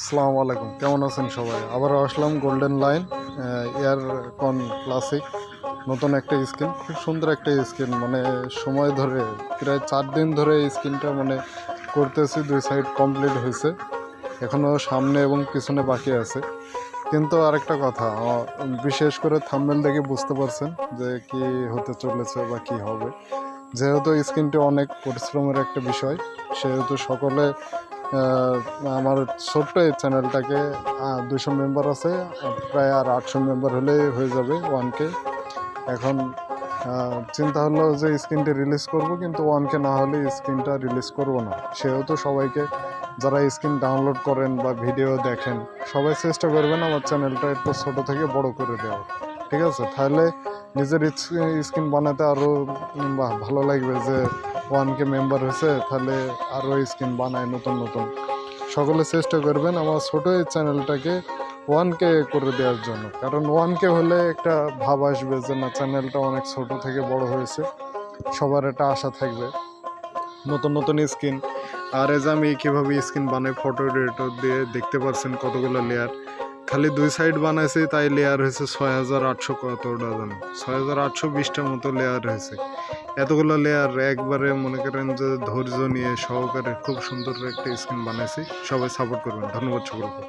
আসসালামু আলাইকুম। কেমন আছেন সবাই? আবার আসলাম golden line air con classic নতুন একটা স্কিন খুব সুন্দর একটা স্কিন মানে সময় ধরে, প্রায় চার দিন ধরে এই স্কিনটা মানে করতেছি, দুই সাইড কমপ্লিট হয়েছে। এখনও সামনে এবং পিছনে বাকি আছে। কিন্তু আরেকটা কথা বিশেষ করে থাম্বেল দেখে বুঝতে পারছেন যে কি হতে চলেছে বা কি হবে। যেহেতু স্কিনটি অনেক পরিশ্রমের একটা বিষয়, সেহেতু সকলে আমার ছোট্ট এই চ্যানেলটাকে দুশো মেম্বার আছে, প্রায় আর আটশো মেম্বার হলেই হয়ে যাবে ওয়ানকে এখন চিন্তা হলো যে স্ক্রিনটি রিলিজ করব, কিন্তু ওয়ানকে না হলে স্ক্রিনটা রিলিজ করব না। সেহেতু সবাইকে, যারা স্ক্রিন ডাউনলোড করেন বা ভিডিও দেখেন, সবাই চেষ্টা করবেন আমার চ্যানেলটা একটু ছোটো থেকে বড় করে দেওয়া ঠিক আছে? তাহলে নিজের স্ক্রিন বানাতে আরও ভালো লাগবে যে ওয়ানকে মেম্বার হয়েছে, তাহলে আরও স্ক্রিন বানায় নতুন নতুন। সকলে চেষ্টা করবেন আমার ছোটো এই চ্যানেলটাকে ওয়ানকে করে দেওয়ার জন্য। কারণ ওয়ানকে হলে একটা ভাব আসবে যে, না চ্যানেলটা অনেক ছোট থেকে বড় হয়েছে, সবার একটা আশা থাকবে। নতুন নতুন স্কিন আর এজ আমি কীভাবে স্কিন বানাই ফটো এডিটর দিয়ে দেখতে পারছেন কতগুলো লেয়ার খালি দুই সাইড বানাইছি, তাই লেয়ার হয়েছে ছয় হাজার আটশো কত ডজন ছয় হাজার আটশো বিশটার মতো লেয়ার হয়েছে। এতগুলো লেয়ার একবারে মনে করেন যে ধৈর্য নিয়ে সহকারে খুব সুন্দর একটা স্ক্রিন বানাইছি। সবাই সাপোর্ট করবেন। ধন্যবাদ সকলকে।